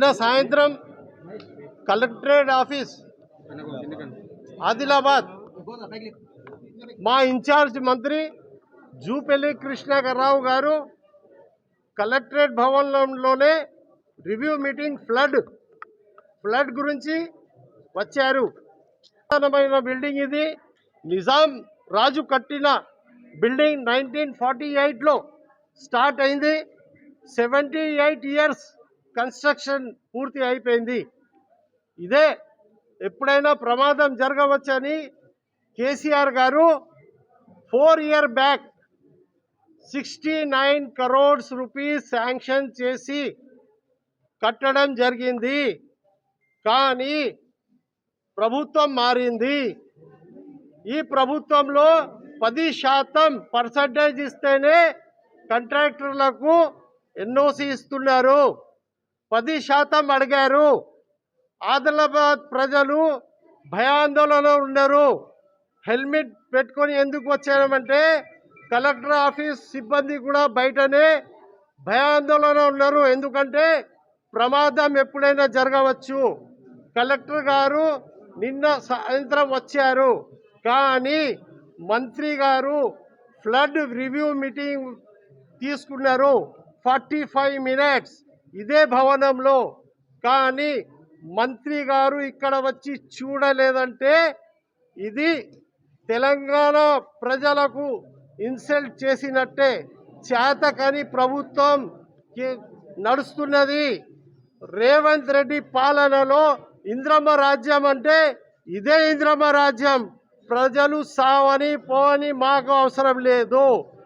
నిన్న సాయంత్రం collectorate office Adilabad మా ఇన్ఛార్జ్ మంత్రి జూపెల్లి కృష్ణాకర్రావు గారు కలెక్టరేట్ భవనంలోనే రివ్యూ మీటింగ్ ఫ్లడ్ ఫ్లడ్ గురించి వచ్చారు. ప్రధానమైన బిల్డింగ్ ఇది. నిజాం రాజు కట్టిన బిల్డింగ్ నైన్టీన్ ఫార్టీ ఎయిట్లో స్టార్ట్ అయింది. సెవెంటీ ఎయిట్ ఇయర్స్ కన్స్ట్రక్షన్ పూర్తి అయిపోయింది. ఇదే ఎప్పుడైనా ప్రమాదం జరగవచ్చని కేసీఆర్ గారు four year back sixty nine crores rupees sanction చేసి కట్టడం జరిగింది. కానీ ప్రభుత్వం మారింది. ఈ ప్రభుత్వంలో పది శాతం పర్సంటేజ్ ఇస్తేనే కాంట్రాక్టర్లకు ఎన్ఓసి ఇస్తున్నారు. పది శాతం అడిగారు. ఆదిలాబాద్ ప్రజలు భయాందోళన ఉన్నారు. హెల్మెట్ పెట్టుకొని ఎందుకు వచ్చామంటే కలెక్టర్ ఆఫీస్ సిబ్బంది కూడా బయటనే భయాందోళన ఉన్నారు. ఎందుకంటే ప్రమాదం ఎప్పుడైనా జరగవచ్చు. కలెక్టర్ గారు నిన్న సాయంత్రం వచ్చారు. కానీ మంత్రి గారు ఫ్లడ్ రివ్యూ మీటింగ్ తీసుకున్నారు. ఫార్టీ ఫైవ్ మినిట్స్ ఇదే భవనంలో కానీ మంత్రి గారు ఇక్కడ వచ్చి చూడలేదంటే ఇది తెలంగాణ ప్రజలకు ఇన్సల్ట్ చేసినట్టే చేతకని ప్రభుత్వం నడుస్తున్నది. రేవంత్ రెడ్డి పాలనలో ఇంద్రమ్మ రాజ్యం అంటే ఇదే ఇంద్రమ్మ రాజ్యం. ప్రజలు సావని పోవని మాకు అవసరం లేదు.